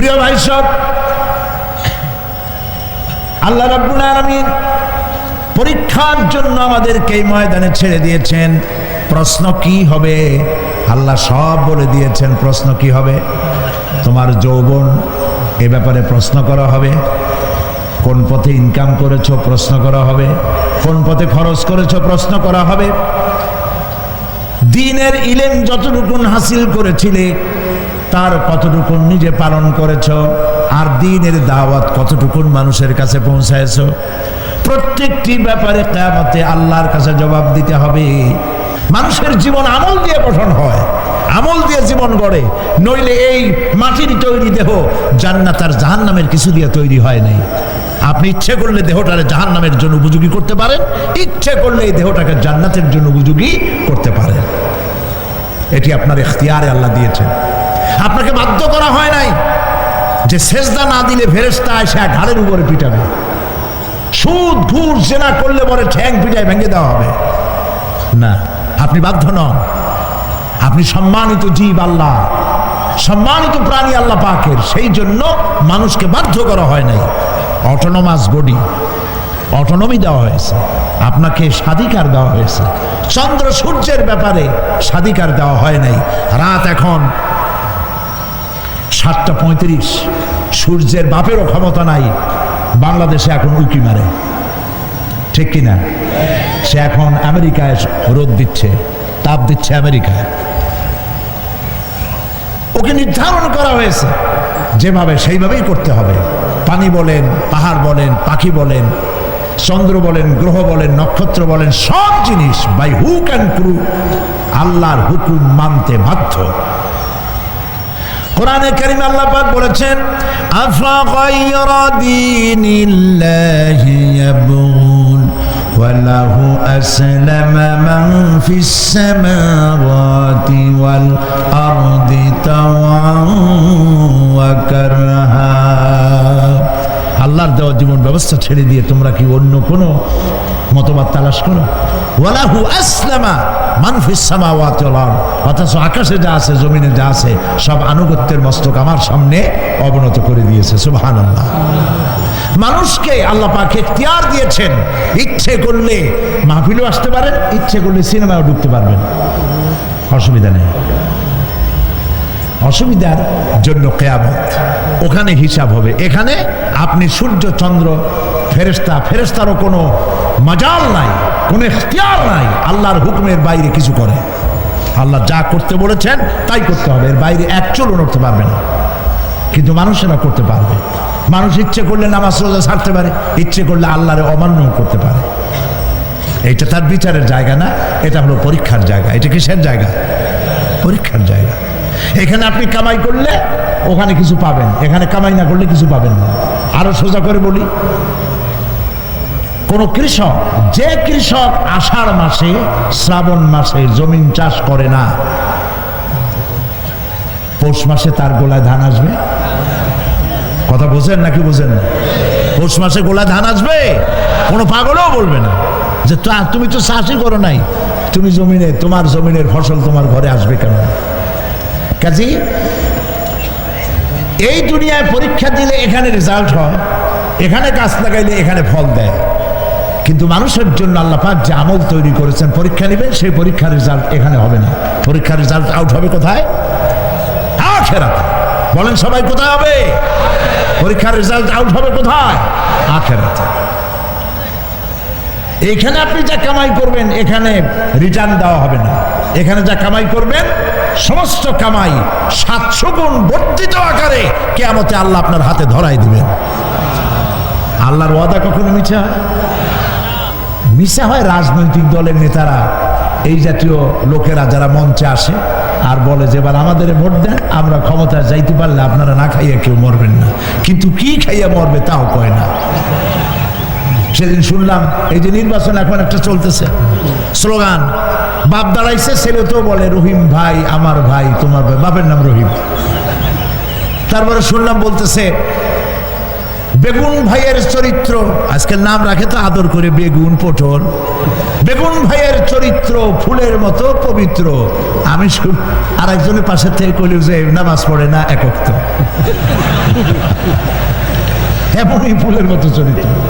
প্রিয় ভাই সব, আল্লাহ রাব্বুল আলামিন পরীক্ষার জন্য আমাদেরকে এই ময়দানে ছেড়ে দিয়েছেন। প্রশ্ন কি হবে? আল্লাহ সব বলে দিয়েছেন, প্রশ্ন কি হবে? তোমার যৌবন এ ব্যাপারে প্রশ্ন করা হবে। কোন পথে ইনকাম করেছ প্রশ্ন করা হবে। কোন পথে খরচ করেছ প্রশ্ন করা হবে। দিনের ইলেম যতটুকুন হাসিল করেছিলে তার কতটুকু নিজে পালন করেছ? আর দিনের দাওয়াত কতটুকুন মানুষের কাছে পৌঁছায়ছ? প্রত্যেকটি ব্যাপারে কেয়ামতে আল্লাহর কাছে জবাব দিতে হবে। মানুষের জীবন আমল দিয়ে গঠন হয়, আমল দিয়ে জীবন গড়ে। নইলে এই মাটির তৈরি দেহ জান্নাত আর জাহান নামের কিছু দিয়ে তৈরি হয় নাই। আপনি ইচ্ছে করলে দেহটারে জাহান নামের জন্য উপযোগী করতে পারেন, ইচ্ছে করলে এই দেহটাকে জান্নাতের জন্য উপযোগী করতে পারেন। এটি আপনার এখতিয়ারে আল্লাহ দিয়েছেন। আপনাকে বাধ্য করা হয় নাই যে সেজদা না দিলে ফেরেস্তা এসে ঘাড়ের উপরে পিটাবে। সুদ, ঘুষ, জেনা করলে পরে ঠ্যাং পিটায় ভেঙে দেওয়া হবে। না, আপনি বাধ্য নন। আপনি সম্মানিত জীব আল্লাহ, সম্মানিত প্রাণী আল্লাহ পাকের। সেই জন্য মানুষকে বাধ্য করা হয় নাই। অটোনোমাস বডি অটোনমি দেওয়া হয়েছে। আপনাকে স্বাধিকার দেওয়া হয়েছে। চন্দ্র সূর্যের ব্যাপারে স্বাধিকার দেওয়া হয় নাই। রাত এখন সাতটা পঁয়ত্রিশ। সূর্যের বাপেরও ক্ষমতা নাই। বাংলাদেশে এখন উকি মারে। ঠিক কিনা? সে এখন আমেরিকায় রোদ দিচ্ছে, তাপ দিচ্ছে আমেরিকায়। ওকে নির্ধারণ করা হয়েছে। যেভাবে সেইভাবেই করতে হবে। পানি বলেন, পাহাড় বলেন, পাখি বলেন, চন্দ্র বলেন, গ্রহ বলেন, নক্ষত্র বলেন, সব জিনিস বাই হুক অ্যান্ড ক্রু আল্লাহর হুকুম মানতে বাধ্য। কোরআনে কারিম আল্লাহ পাক বলেছেন আফা গায়রা দীনিল্লাহি ইয়াবগুন وله أسلم من في السماوات والأرض طوعا দিয়ে তোমরা কি অন্য কোনো মতবাদ তালাশ করো? ওয়ালাহু আসলামা মানফিস সামাওয়াতি অথচ আকাশে যা আছে, জমিনে যা আছে, সব আনুগত্যের মস্তক আমার সামনে অবনত করে দিয়েছে। সুবহানাল্লাহ। মানুষকে আল্লাহ পাক এখতিয়ার দিয়েছেন, ইচ্ছে করলে মাহফিলও আসতে পারেন, ইচ্ছে করলে সিনেমাও ঢুকতে পারবেন। অসুবিধা নেই। অসুবিধার জন্য কেয়ামত। ওখানে হিসাব হবে। এখানে আপনি সূর্য, চন্দ্র ফেরেস্তা ফেরেস্তারও কোনো মজাল নাই, কোনো এখতিয়ার নাই। আল্লাহর হুকুমের বাইরে কিছু করে। আল্লাহ যা করতে বলেছেন, তাই করতে হবে। এর বাইরে এক চলও নড়তে পারবে না। কিন্তু মানুষেরা করতে পারবে। মানুষ ইচ্ছে করলে নামাজ রোজা ছাড়তে পারে, ইচ্ছে করলে আল্লাহরে অমান্য করতে পারে। এটা তার বিচারের জায়গা না, এটা হলো পরীক্ষার জায়গা। এটা কিসের জায়গা? পরীক্ষার জায়গা। এখানে আপনি কামাই করলে ওখানে কিছু পাবেন, এখানে কামাই না করলে কিছু পাবেন না। আরও সোজা করে বলি, কোন কৃষক, যে কৃষক আষাঢ় মাসে, শ্রাবণ মাসে জমিন চাষ করে না, পৌষ মাসে তার গোলায় ধান আসবে? কথা বোঝেন নাকি বোঝেন? পৌষ মাসে গোলায় ধান আসবে? কোনো পাগলও বলবে না যে তুমি তো চাষই করো নাই, তুমি জমিনে, তোমার জমিনের ফসল তোমার ঘরে আসবে কেন? কাজী, এই দুনিয়ায় পরীক্ষা দিলে এখানে রেজাল্ট হয়, এখানে গাছ লাগাইলে এখানে ফল দেয়। কিন্তু মানুষের জন্য আল্লাহ পাক যে আমল তৈরি করেছেন, পরীক্ষা নেবেন, সেই পরীক্ষার রেজাল্ট এখানে হবে না। পরীক্ষার রেজাল্ট আউট হবে কোথায়? আখেরাতে। বলেন সবাই কোথায় হবে? পরীক্ষার রেজাল্ট আউট হবে কোথায়? আখেরাতে। এখানে আপনি যা কামাই করবেন, এখানে রিটার্ন দেওয়া হবে না। এখানে যা কামাই করবেন সমস্ত কামাই সাতশো গুণ বর্ধিত আকারে কেয়ামতে আল্লাহ আপনার হাতে ধরাই দিবেন। আল্লাহর ওয়াদা কখনো মিছে? মিশা হয় রাজনৈতিক দলের নেতারা, এই জাতীয় লোকেরা যারা মঞ্চে আসে আর বলে যে, এবার আমাদের ভোট দেন, আমরা ক্ষমতা যাইতে পারলে আপনারা না খাইয়া কেউ মরবেন না। কিন্তু কি খাইয়া মরবে তাও কয় না। সেদিন শুনলাম, এই যে নির্বাচন এখন একটা চলতেছে। স্লোগান বাপ দাঁড়াইছে ছেলে তো বলে, রহিম ভাই, আমার ভাই, তোমার ভাই। বাপের নাম রহিম। তারপরে শুনলাম বলতেছে, বেগুন ভাইয়ের চরিত্র আজকের নাম রাখে তো আদর করে, বেগুন পটল। বেগুন ভাইয়ের চরিত্র ফুলের মতো পবিত্র। আমি আর একজনের পাশে থেকে কইল যে, নামাজ পড়ে না একক এমনই ফুলের মতো চরিত্র।